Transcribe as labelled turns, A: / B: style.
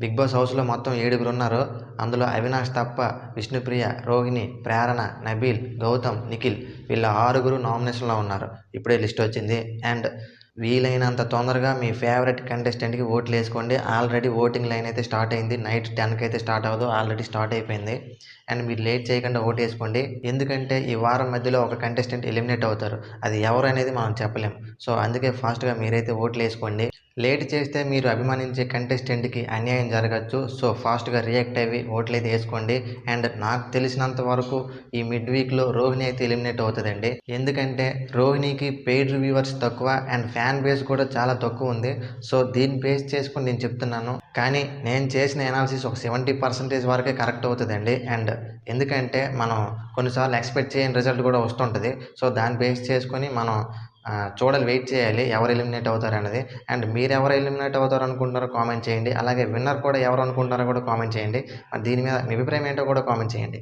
A: Big boss హౌస్లో మొత్తం ఏడుగురు ఉన్నారు అందులో అవినాష్ తప్ప విష్ణుప్రియ రోహిణి ప్రేరణ నబీల్ గౌతమ్ నిఖిల్ వీళ్ళ ఆరుగురు నామినేషన్లో ఉన్నారు. ఇప్పుడే లిస్ట్ వచ్చింది. అండ్ వీలైనంత తొందరగా మీ ఫేవరెట్ కంటెస్టెంట్కి ఓట్లు వేసుకోండి. ఆల్రెడీ ఓటింగ్ లైన్ అయితే స్టార్ట్ అయింది. నైట్ టెన్కి అయితే స్టార్ట్ అవ్వదు. ఆల్రెడీ స్టార్ట్ అయిపోయింది. అండ్ మీరు లేట్ చేయకుండా ఓటు వేసుకోండి. ఎందుకంటే ఈ వారం మధ్యలో ఒక కంటెస్టెంట్ ఎలిమినేట్ అవుతారు. అది ఎవరు అనేది మనం చెప్పలేం. సో అందుకే ఫాస్ట్గా మీరైతే ఓట్లు వేసుకోండి. లేట్ చేస్తే మీరు అభిమానించే కంటెస్టెంట్కి అన్యాయం జరగచ్చు. సో ఫాస్ట్గా రియాక్ట్ అయ్యి ఓట్లు అయితే వేసుకోండి. అండ్ నాకు తెలిసినంత వరకు ఈ మిడ్ వీక్లో రోహిణి అయితే ఎలిమినేట్ అవుతుందండి. ఎందుకంటే రోహిణికి పెయిడ్ రివ్యూవర్స్ తక్కువ అండ్ ఫ్యాన్ బేస్ కూడా చాలా తక్కువ ఉంది. సో దీన్ని బేస్ చేసుకుని నేను చెప్తున్నాను. కానీ నేను చేసిన ఎనాలిసిస్ ఒక సెవెంటీ పర్సెంటేజ్ వరకే కరెక్ట్ అవుతుందండి. అండ్ ఎందుకంటే మనం కొన్నిసార్లు ఎక్స్పెక్ట్ చేయని రిజల్ట్ కూడా వస్తుంటుంది. సో దాన్ని బేస్ చేసుకొని మనం చూడాలి వెయిట్ చేయాలి ఎవరు ఎలిమినేట్ అవుతారు అనేది. అండ్ మీరు ఎవరు ఎలిమినేట్ అవుతారు అనుకుంటున్నారో కామెంట్ చేయండి. అలాగే విన్నర్ కూడా ఎవరు అనుకుంటున్నారో కూడా కామెంట్ చేయండి. మరి దీని మీద మీ అభిప్రాయం ఏంటో కూడా కామెంట్ చేయండి.